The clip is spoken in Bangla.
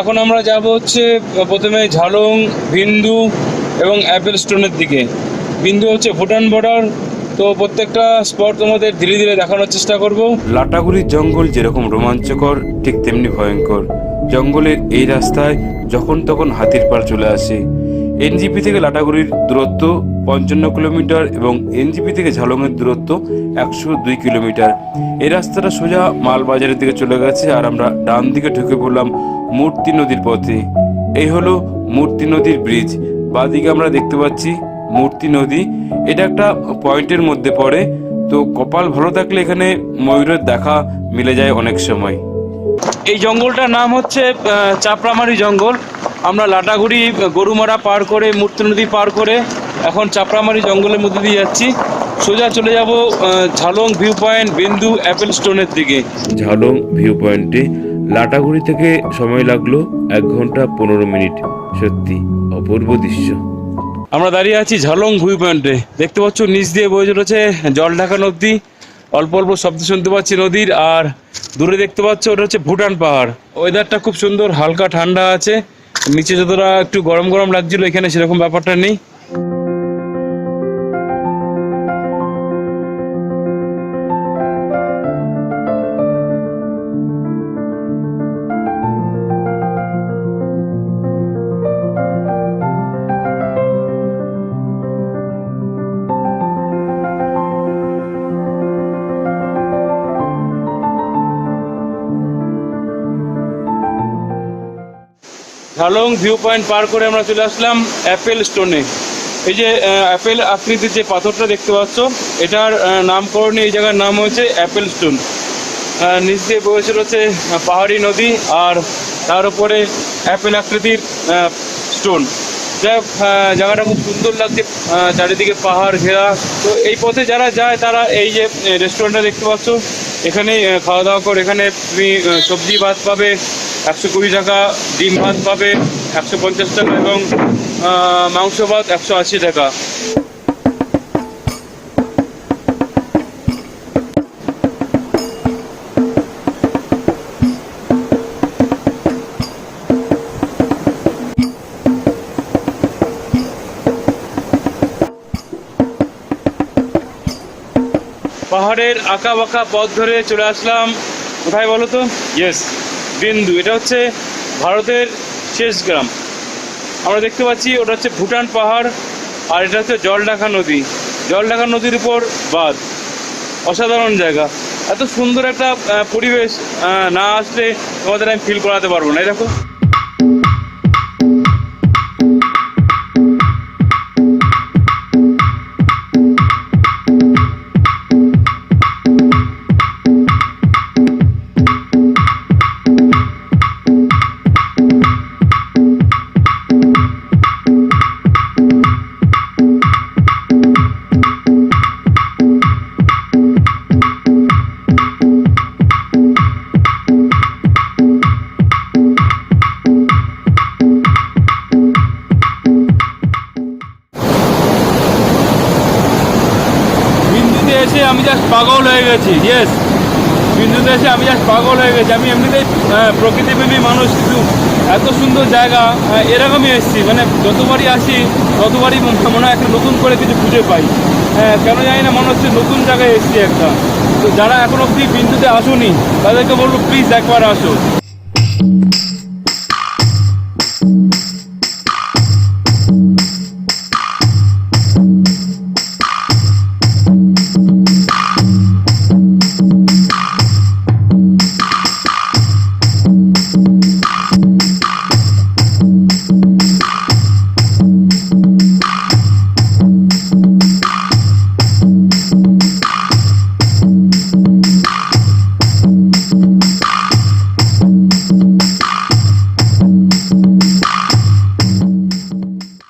এখন আমরা যাব হচ্ছে, প্রথমে ঝালং, বিন্দু এবং অ্যাপেল স্টোনের দিকে। বিন্দু হচ্ছে ভুটান বর্ডার তো প্রত্যেকটা স্পট তোমাদের ধীরে ধীরে দেখানোর চেষ্টা করব। লাটাগুড়ির জঙ্গল যেরকম রোমাঞ্চকর, ঠিক তেমনি ভয়ঙ্কর। জঙ্গলের এই রাস্তায় যখন তখন হাতির পার চলে আসে। এনজিপি থেকে লাটাগুড়ির দূরত্ব পঞ্চান্ন কিলোমিটার এবং এনজিপি থেকে ঝালংয়ের দূরত্ব একশো দুই কিলোমিটার। এই রাস্তাটা সোজা মালবাজারের দিকে চলে গেছে আর আমরা ডান দিকে ঢুকে পড়লাম মূর্তি নদীর পথে। এই হলো মূর্তি নদীর ব্রিজ বাদিকে আমরা দেখতে পাচ্ছি মূর্তি নদী। এটা একটা পয়েন্টের মধ্যে পড়ে। তো কপাল ভালো থাকলে এখানে ময়ূরের দেখা মিলে যায় অনেক সময়। এই জঙ্গলটার নাম হচ্ছে চাপড়ামারি জঙ্গল। আমরা লাটাগুড়ি গরুমারা পার করে, মূর্তি নদী পার করে এখন চাপড়ামারি জঙ্গলের মধ্যে দিয়ে যাচ্ছি। সোজা চলে যাব Jhalong view point Bindu apple স্টোনের দিকে। ঝালং ভিউ পয়েন্টে লাটাগুড়ি থেকে সময় লাগল এক ঘণ্টা পনেরো মিনিট। সত্যি অপূর্ব দৃশ্য। আমরা দাঁড়িয়ে আছি ঝালং ভিউ পয়েন্টে দেখতে পাচ্ছ নিচ দিয়ে বয়ে চলেছে জল ঢাকা নদী। অল্প অল্প শব্দ শুনতে পাচ্ছি নদীর আর দূরে দেখতে পাচ্ছ ওটা হচ্ছে ভুটান পাহাড়। ওয়েদারটা খুব সুন্দর হালকা ঠান্ডা আছে। নিচে যতটা একটু গরম গরম লাগছিল এখানে সেরকম ব্যাপারটা নেই। ঝালং ভিউ পয়েন্ট পার করে আমরা চলে আসলাম অ্যাপেল স্টোনে। এই যে অ্যাপেল আকৃতির যে পাথরটা দেখতে পাচ্ছ এটার নামকরণে এই জায়গার নাম হয়েছে অ্যাপেল স্টোন। নিচ দিয়ে বয়েছে রয়েছে পাহাড়ি নদী আর তার উপরে অ্যাপেল আকৃতির স্টোন। যাই হোক, জায়গাটা খুব সুন্দর লাগছে চারিদিকে পাহাড় ঘেরা। তো এই পথে যারা যায় তারা এই যে রেস্টুরেন্টটা দেখতে পাচ্ছ। এখানেই খাওয়া দাওয়া করে এখানে তুমি সবজি ভাত পাবে একশো কুড়ি টাকা ডিম ভাত পাবে, একশো পঞ্চাশ টাকা এবং মাংস ভাত একশো আশি টাকা। পাহাড়ের আঁকা বাঁকা পথ ধরে চলে আসলাম। কোথায় বলো তো? ইয়েস বিন্দু, এটা হচ্ছে ভারতের শেষ গ্রাম। আমরা দেখতে পাচ্ছি ওটা হচ্ছে ভুটান পাহাড়, আর এটা হচ্ছে জলঢাকা নদী। জলঢাকা নদীর উপর বাঁধ। অসাধারণ জায়গা। এত সুন্দর একটা পরিবেশ না আসলে তোমাদের আমি ফিল করাতে পারব না। দেখো। এসে আমি জাস্ট পাগল হয়ে গেছি ইয়েস বিন্দুতে এসে আমি জাস্ট পাগল হয়ে গেছি। আমি এমনিতেই প্রকৃতিপ্রেমী মানুষ, কিন্তু এত সুন্দর জায়গা এরকমই এসেছি। মানে যতবারই আসি, ততবারই মনে মনে হয় একটা নতুন করে কিছু খুঁজে পাই। হ্যাঁ কেন জানি না, মনে হচ্ছে নতুন জায়গায় এসেছি একটা। তো যারা এখন অবধি বিন্দুতে আসুনি, তাদেরকে বলব প্লিজ একবার আসো।